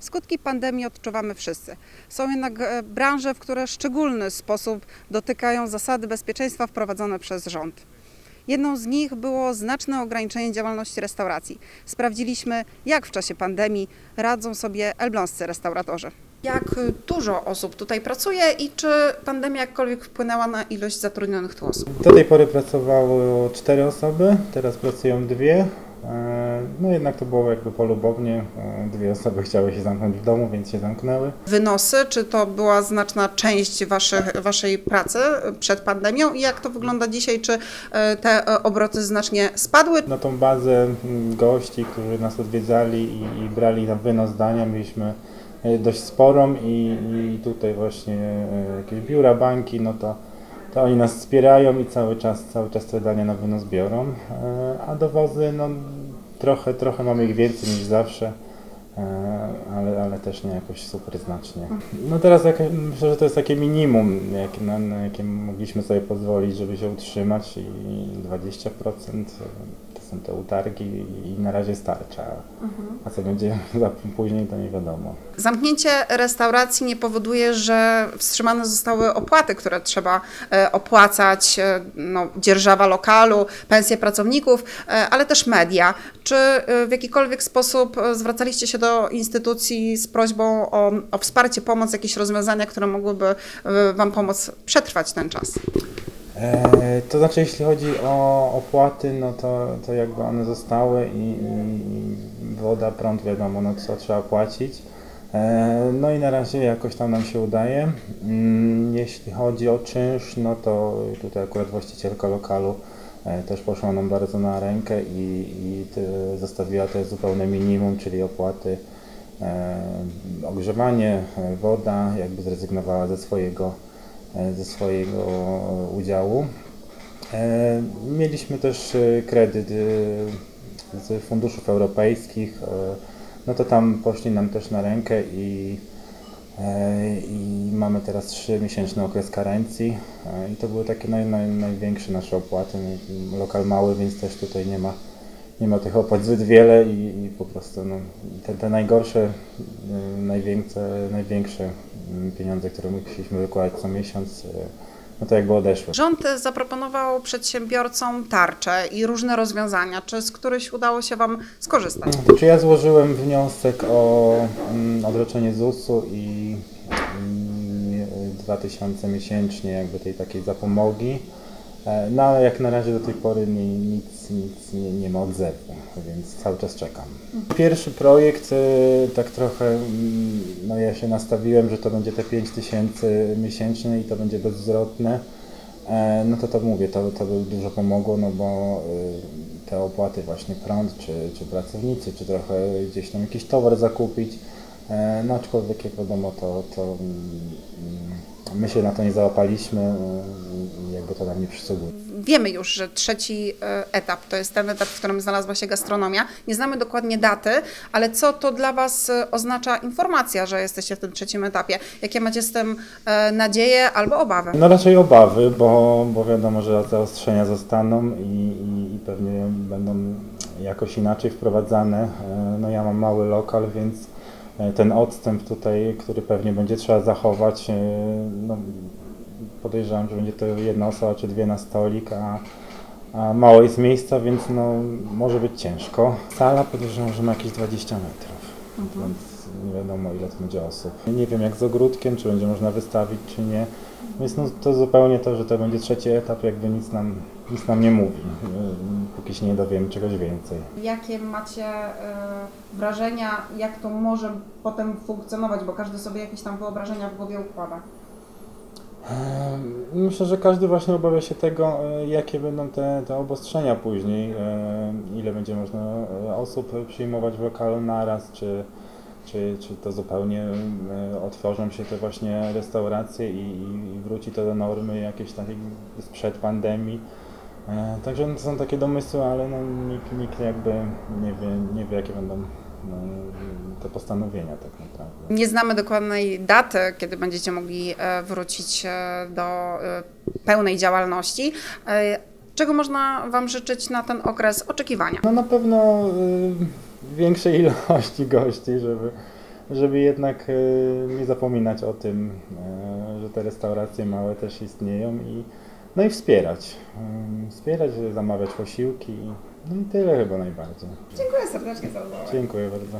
Skutki pandemii odczuwamy wszyscy. Są jednak e, branże, w które szczególny sposób dotykają zasady bezpieczeństwa wprowadzone przez rząd. Jedną z nich było znaczne ograniczenie działalności restauracji. Sprawdziliśmy, jak w czasie pandemii radzą sobie elbląscy restauratorzy. Jak dużo osób tutaj pracuje i czy pandemia jakkolwiek wpłynęła na ilość zatrudnionych tu osób? Do tej pory pracowały cztery osoby, teraz pracują dwie. No jednak to było jakby polubownie. E, Dwie osoby chciały się zamknąć w domu, więc się zamknęły. Wynosy, czy to była znaczna część waszych, waszej pracy przed pandemią i jak to wygląda dzisiaj? Czy e, te e, obroty znacznie spadły? Na tą bazę gości, którzy nas odwiedzali i, i brali na wynos dania, mieliśmy dość sporą i, i tutaj właśnie jakieś biura, banki, no to, to oni nas wspierają i cały czas, cały czas te dania na wynos biorą. A dowozy, no trochę, trochę mamy ich więcej niż zawsze. e, Ale, ale też nie jakoś super znacznie. No teraz jak, myślę, że to jest takie minimum, jakie, na, na jakie mogliśmy sobie pozwolić, żeby się utrzymać i 20% to są te utargi i na razie starcza. A co będzie za później to nie wiadomo. Zamknięcie restauracji nie powoduje, że wstrzymane zostały opłaty, które trzeba e, opłacać, e, no, dzierżawa lokalu, pensje pracowników, e, ale też media. Czy w jakikolwiek sposób zwracaliście się do instytucji z prośbą o, o wsparcie, pomoc, jakieś rozwiązania, które mogłyby Wam pomóc przetrwać ten czas? E, to znaczy, jeśli chodzi o opłaty, no to, to jakby one zostały i, i woda, prąd, wiadomo, no co trzeba płacić. E, no i na razie jakoś tam nam się udaje. Mm, Jeśli chodzi o czynsz, no to tutaj akurat właścicielka lokalu e, też poszła nam bardzo na rękę i, i te, zostawiła to zupełne minimum, czyli opłaty e, ogrzewanie, woda, jakby zrezygnowała ze swojego ze swojego udziału. E, Mieliśmy też e, kredyt e, z funduszów europejskich, e, no to tam poszli nam też na rękę i, e, i mamy teraz 3-miesięczny okres karencji e, i to były takie naj, naj, największe nasze opłaty. Lokal mały, więc też tutaj nie ma, nie ma tych opłat zbyt wiele i, i po prostu no, te, te najgorsze, e, największe, największe pieniądze, które musieliśmy wykładać co miesiąc, e, no to jakby odeszły. Rząd zaproponował przedsiębiorcom tarcze i różne rozwiązania. Czy z którychś udało się Wam skorzystać? Czy ja złożyłem wniosek o mm, odroczenie ZUS-u i, i 2000 miesięcznie jakby tej takiej zapomogi. E, No ale jak na razie do tej pory nie, nic, nic nie, nie ma odzewu, więc cały czas czekam. Pierwszy projekt e, tak trochę, mm, no ja się nastawiłem, że to będzie te 5000 miesięcznie i to będzie bezzwrotne. E, No to to mówię, to, to by dużo pomogło, no bo te opłaty właśnie prąd, czy, czy pracownicy, czy trochę gdzieś tam jakiś towar zakupić. No aczkolwiek jak wiadomo, to, to mm, mm, my się na to nie załapaliśmy to nam nie przysługuje. Wiemy już, że trzeci e, etap to jest ten etap, w którym znalazła się gastronomia. Nie znamy dokładnie daty, ale co to dla Was e, oznacza informacja, że jesteście w tym trzecim etapie? Jakie macie z tym e, nadzieje albo obawy? No raczej obawy, bo, bo wiadomo, że zaostrzenia zostaną i, i, i pewnie będą jakoś inaczej wprowadzane. No ja mam mały lokal, więc ten odstęp tutaj, który pewnie będzie trzeba zachować, no, podejrzewam, że będzie to jedna osoba czy dwie na stolik, a, a mało jest miejsca, więc no, może być ciężko. Sala podejrzewam, że ma jakieś 20 metrów, więc nie wiadomo ile to będzie osób. Nie wiem jak z ogródkiem, czy będzie można wystawić, czy nie. Więc no, to zupełnie to, że to będzie trzeci etap, jakby nic nam, nic nam nie mówi, póki się nie dowiemy czegoś więcej. Jakie macie e, wrażenia, jak to może potem funkcjonować, bo każdy sobie jakieś tam wyobrażenia w głowie układa? Myślę, że każdy właśnie obawia się tego, e, jakie będą te, te obostrzenia później, e, ile będzie można e, osób przyjmować w lokalu naraz, czy, czy, czy to zupełnie otworzą się te właśnie restauracje i, i wróci to do normy jakiejś takiej sprzed pandemii. Także no, to są takie domysły, ale no, nikt, nikt jakby nie wie, nie wie jakie będą te postanowienia tak naprawdę. Nie znamy dokładnej daty, kiedy będziecie mogli e, wrócić e, do e, pełnej działalności. Czego można Wam życzyć na ten okres oczekiwania? No na pewno większej ilości gości, żeby, żeby jednak nie zapominać o tym, że te restauracje małe też istnieją i no i wspierać. E, Wspierać, zamawiać posiłki. No i tyle chyba najbardziej. Dziękuję serdecznie za rozmowę. Dziękuję bardzo.